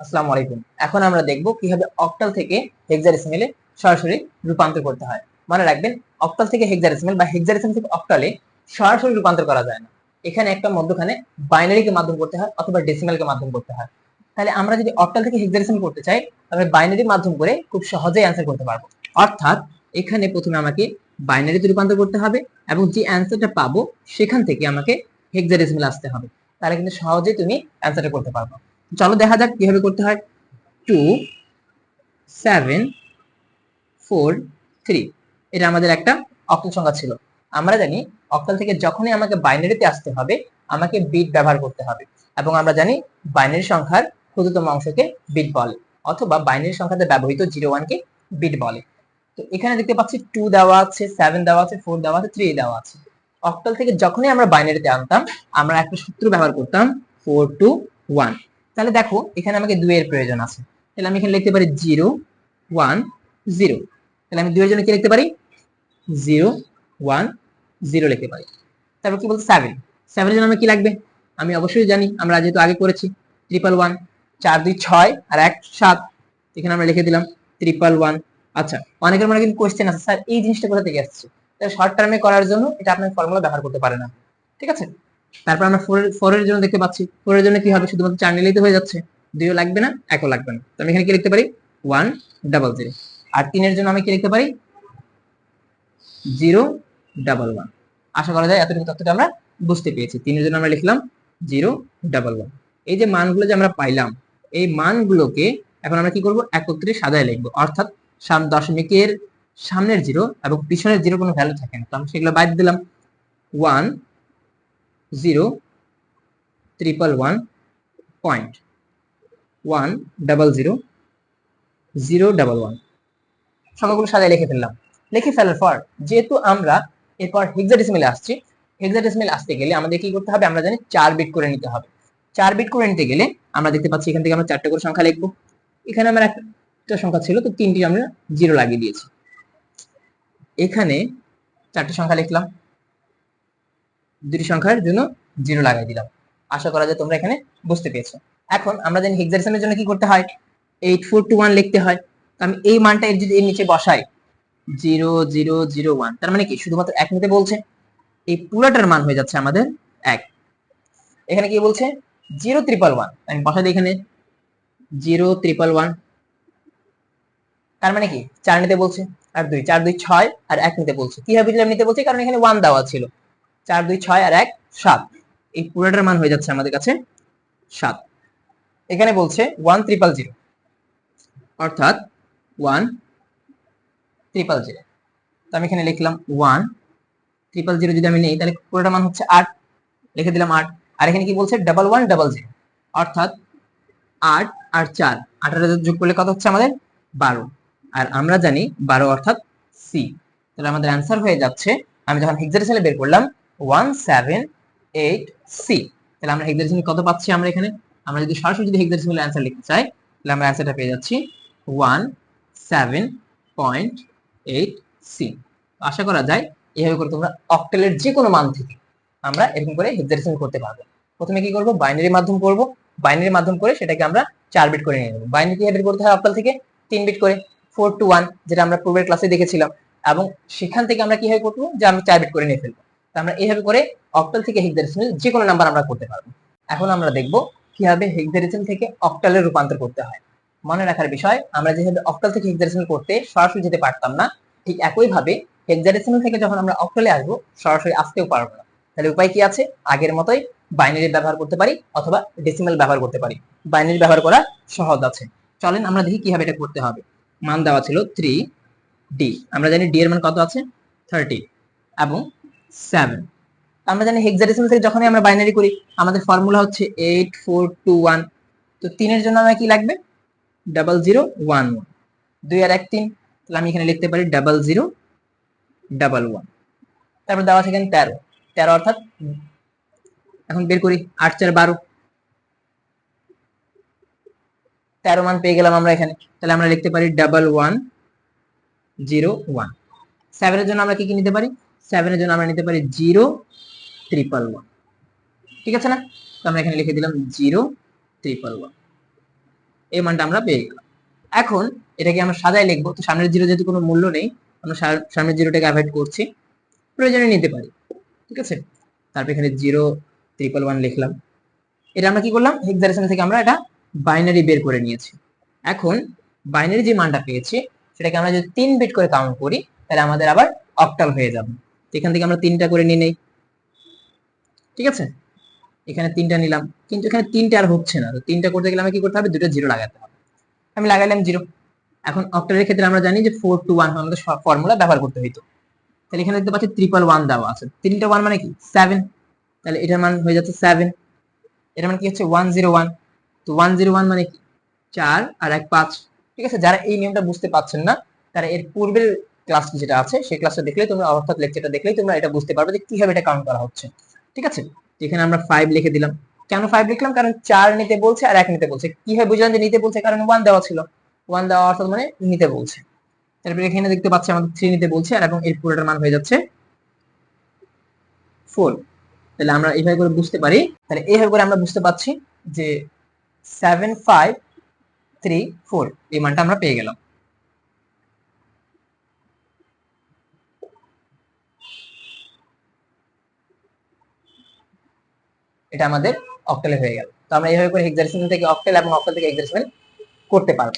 আসসালামু আলাইকুম। এখন আমরা দেখব কীভাবে অক্টাল থেকে হেক্সাডেসিমেলে সরাসরি রূপান্তর করতে হয়। মনে রাখবেন অক্টাল থেকে হেক্সাডেসিমেল বা হেক্সাডেসিমেল থেকে অক্টালে সরাসরি রূপান্তর করা যায় না। এখানে একটা মধ্যখানে বাইনারিকে মাধ্যম করতে হয় অথবা ডেসিমেলকে মাধ্যম করতে হয়। তাহলে আমরা যদি অক্টাল থেকে হেক্সাডেসিমেল করতে চাই, তাহলে বাইনারি মাধ্যম করে খুব সহজেই অ্যান্সার করতে পারব। অর্থাৎ, এখানে প্রথমে আমাকে বাইনারিতে রূপান্তর করতে হবে এবং যে অ্যান্সারটা পাবো, সেখান থেকে আমাকে হেক্সাডেসিমেল আসতে হবে। তাহলে কিন্তু সহজেই তুমি অ্যান্সারটা করতে পারব। চলো দেখা যাক কীভাবে করতে হয়। টু সেভেন ফোর থ্রি এটা আমাদের একটা অক্টাল সংখ্যা ছিল। আমরা জানি অক্টাল থেকে যখনই আমাকে বাইনারিতে আসতে হবে, আমাকে বিট ব্যবহার করতে হবে। এবং আমরা জানি বাইনারি সংখ্যার ক্ষুদ্রতম অংশকে বিট বলে, অথবা বাইনারি সংখ্যাতে ব্যবহৃত জিরো ওয়ানকে বিট বলে। তো এখানে দেখতে পাচ্ছি টু দেওয়া আছে সেভেন দেওয়া আছে ফোর দেওয়া আছে থ্রি দেওয়া আছে। অক্টাল থেকে যখনই আমরা বাইনারিতে আনতাম, আমরা একটা সূত্র ব্যবহার করতাম ফোর টু ওয়ান তাহলে দেখো, এখানে আমাকে দুইয়ের প্রয়োজন আছে। তাহলে আমি এখানে লিখতে পারি জিরো, ওয়ান, জিরো। তাহলে আমি দুইয়ের জন্য কি লিখতে পারি? জিরো, ওয়ান, জিরো লিখতে পারি। তারপর কি বলতে সেভেন। সেভেনের জন্য আমার কি লাগবে? আমি অবশ্যই জানি, আমরা যেহেতু আগে করেছি ট্রিপল ওয়ান চার, দুই, ছয় আর এক, সাত। এখানে আমরা লিখে দিলাম ট্রিপল ওয়ান আচ্ছা অনেকের মনে কিন্তু কোয়েশ্চেন আছে, স্যার, এই জিনিসটা কোথা থেকে আসছে? শর্ট টার্মে করার জন্য এটা আপনার ফর্মুলা ব্যবহার করতে পারে না। ঠিক আছে? তারপর আমরা ফোর ফোরের জন্য দেখতে পাচ্ছি। ফোরের জন্য কি হবে? শুধুমাত্র চার নিলেই তো হয়ে যাচ্ছে। দুইও লাগবে না, একও লাগবে না। তো আমি এখানে কি লিখতে পারি? ওয়ান ডাবল জিরো আর তিনের জন্য আমি কি লিখতে পারি? জিরো ডাবল ওয়ান আশা করা যায় এতটুকু তথ্যটা আমরা বুঝতে পেরেছি। তিনের জন্য আমরা লিখলাম জিরো ডাবল ওয়ান এই যে মানগুলো যে আমরা পাইলাম, এই মানগুলোকে এখন আমরা কি করব? একত্রে সাজায় লিখব। অর্থাৎ দশমিকের সামনের জিরো এবং পিছনের জিরো কোনো ভ্যালু থাকে না। তো আমরা সেগুলো বাদ দিলাম। One zero triple one point one double zero zero double one সংখ্যাগুলো সাজায় লিখে ফেললাম। লিখে ফেলার পর, যেহেতু আমরা এরপর হেক্সাডেসিমেলে আসছি হেক্সাডেসিমেল আসতে গেলে আমাদের কি করতে হবে? আমরা জানি চার বিট করে নিতে হবে। চার বিট করে নিতে গেলে আমরা দেখতে পাচ্ছি এখান থেকে আমরা চারটে করে সংখ্যা লিখব। এখানে আমার একটা সংখ্যা ছিল, তো তিনটি আমরা জিরো লাগিয়ে দিয়েছি। এখানে চারটে সংখ্যা লিখলাম। দুটি সংখ্যার জন্য জিরো লাগাই দিলাম। আশা করা যায় তোমরা এখানে বুঝতে পেরেছ। এখন আমরা জানি হেক্সাডেসিমেলের জন্য কি করতে হয়? এইট ফোর টু ওয়ান লিখতে হয়। আমি এই মানটা এর যদি এর নিচে বসাই জিরো জিরো জিরো ওয়ান তার মানে কি? শুধুমাত্র এক নিতে বলছে। এই পুরোটার মান হয়ে যাচ্ছে আমাদের এক। এখানে কি বলছে? জিরো ত্রিপল ওয়ান আমি বসাই দিই এখানে। জিরো ত্রিপল ওয়ান তার মানে কি? চার নিতে বলছে। আর দুই, চার, দুই, ছয়, আর এক নিতে বলছে। কীভাবে দিলাম নিতে বলছে? কারণ এখানে ওয়ান দেওয়া ছিল। চার, দুই, ছয় আর এক, সাত। এই পুরোটার মান হয়ে যাচ্ছে আমাদের কাছে সাত। এখানে বলছে ওয়ান ত্রিপল জিরো অর্থাৎ ওয়ান ট্রিপল জিরো তো আমি এখানে লিখলাম ওয়ান ট্রিপল জিরো যদি আমি নেই, তাহলে পুরোটা মান হচ্ছে আট। লিখে দিলাম আট। আর এখানে কি বলছে? ডাবল ওয়ান ডাবল জিরো অর্থাৎ আট আর চার। আঠারো যোগ করলে কত হচ্ছে আমাদের? বারো। আর আমরা জানি বারো অর্থাৎ সি তাহলে আমাদের অ্যান্সার হয়ে যাচ্ছে, আমি যখন হেক্সাডেসিমালে বের করলাম ওয়ান সেভেন এইট সি তাহলে আমরা হেক্সাডেসিমাল কত পাচ্ছি আমরা এখানে? আমরা যদি সরাসরি যদি হেক্সাডেসিমাল অ্যান্সার লিখতে চাই, তাহলে আমরা অ্যান্সারটা পেয়ে যাচ্ছি one seven point eight C আশা করা যায় এইভাবে করে তোমরা অক্টেলের যে কোনো মান থেকে আমরা এরকম করে হেক্সাডেসিমাল করতে পারব। প্রথমে কি করব? বাইনারি মাধ্যম করব। বাইনারি মাধ্যম করে সেটাকে আমরা চার বিট করে নিয়ে নেব। বাইনারি কীভাবে করতে হয় অক্টাল থেকে? তিন বিট করে। ফোর টু ওয়ান যেটা আমরা পূর্বের ক্লাসে দেখেছিলাম। এবং সেখান থেকে আমরা কীভাবে করব? যে আমরা চার বিট করে নিয়ে ফেলব। আমরা এইভাবে করে অক্টাল থেকে হেক্সাডেসিমাল যে কোনো নাম্বার আমরা করতে পারব। এখন আমরা দেখব কীভাবে হেক্সাডেসিমাল থেকে অক্টালে রূপান্তর করতে হয়। মনে রাখার বিষয়, আমরা যেভাবে অক্টাল থেকে হেক্সাডেসিমাল করতে সরাসরি যেতে পারতাম না, ঠিক একই ভাবে হেক্সাডেসিমাল থেকে যখন আমরা অক্টালে আসব, সরাসরি আসতেও পারব না। তাহলে উপায় কি আছে? আগের মতোই বাইনারি ব্যবহার করতে পারি অথবা ডেসিমাল ব্যবহার করতে পারি। বাইনারি ব্যবহার করা সহজ আছে। চলেন আমরা দেখি কীভাবে এটা করতে হবে। মান দেওয়া ছিল থ্রি ডি আমরা জানি ডি এর মান কত আছে? থার্টি এবং সেভেন আমরা জানি হেক্সাডেসিমাল থেকে যখনই আমরা বাইনারি করি, আমাদের ফর্মুলা হচ্ছে এইট ফোর টু ওয়ান তো তিনের জন্য আমার কি লাগবে? ডাবল জিরো ওয়ান ওয়ান দুই আর এক, তিন। তাহলে আমি এখানে লিখতে পারি ডাবল জিরো ডাবল ওয়ান তারপর দেওয়া আছে এখানে তেরো। তেরো অর্থাৎ এখন বের করি, আট চার বারো। তেরো মান পেয়ে গেলাম আমরা এখানে। তাহলে আমরা লিখতে পারি ডাবল ওয়ান জিরো ওয়ান জন্য আমরা কি কি নিতে পারি? সেভেনের জন্য আমরা নিতে পারি জিরো ট্রিপল ওয়ান ঠিক আছে না? তো আমরা এখানে লিখে দিলাম জিরো ট্রিপল ওয়ান এই মানটা আমরা পেয়ে গেলাম। এখন এটাকে আমরা সাজায় লিখব। তো সামনের জিরো যেহেতু কোনো মূল্য নেই, আমরা সামনের জিরোটাকে অ্যাভয়েড করছি। প্রয়োজনে নিতে পারি। ঠিক আছে? তারপর এখানে জিরো ট্রিপল ওয়ান লিখলাম। এটা আমরা কি করলাম? হেক্সাডেসিমাল থেকে আমরা এটা বাইনারি বের করে নিয়েছি। এখন বাইনারি যে মানটা পেয়েছি, সেটাকে আমরা যদি তিন বিট করে কাউন্ট করি, তাহলে আমাদের আবার অক্টাল হয়ে যাবে। এখান থেকে আমরা তিনটা করে নিয়ে নেই। ঠিক আছে? এখানে তিনটা নিলাম। কিন্তু এখানে তিনটা আর হচ্ছে না। তো তিনটা করতে গেলে আমাকে কি করতে হবে? দুটো জিরো লাগাতে হবে। আমি লাগাইলাম জিরো। এখন অক্টালের ক্ষেত্রে আমরা জানি যে ফোর টু ওয়ান আমাদের ফর্মুলা ব্যবহার করতে হইতো। তাহলে এখানে দেখতে পাচ্ছি ট্রিপল ওয়ান দেওয়া আছে। তিনটা ওয়ান মানে কি? সেভেন তাহলে এটার মান হয়ে যাচ্ছে সেভেন এটার মানে কি হচ্ছে? ওয়ান জিরো ওয়ান তো ওয়ান জিরো ওয়ান মানে কি? চার আর এক পাঁচ। ঠিক আছে? যারা এই নিয়মটা বুঝতে পারছেন না, তারা এর পূর্বের ক্লাস যেটা আছে, সেই ক্লাসটা দেখলে তোমরা, অর্থাৎ লেকচারটা দেখলেই তোমরা এটা বুঝতে পারবে যে কীভাবে এটা কাউন্ট করা হচ্ছে। ঠিক আছে? এখানে আমরা ফাইভ লিখে দিলাম। কেন ফাইভ লিখলাম? কারণ চার নিতে বলছে আর এক নিতে বলছে। কীভাবে বুঝলাম যে নিতে বলছে? কারণ ওয়ান দেওয়া ছিল। ওয়ান দেওয়া অর্থাৎ মানে নিতে বলছে। তারপরে এখানে দেখতে পাচ্ছি আমাদের থ্রি নিতে বলছে আর এবং এর পুরোটার মান হয়ে যাচ্ছে ফোর তাহলে আমরা এইভাবে করে বুঝতে পারি। তাহলে এইভাবে করে আমরা বুঝতে পারছি যে সেভেন ফাইভ থ্রি ফোর এই মানটা আমরা পেয়ে গেলাম। এটা আমাদের অক্টালে হয়ে গেল। তো আমরা এইভাবে করে হেক্সাডেসিমেল থেকে অক্টাল এবং অক্টাল থেকে হেক্সাডেসিমেল করতে পারব।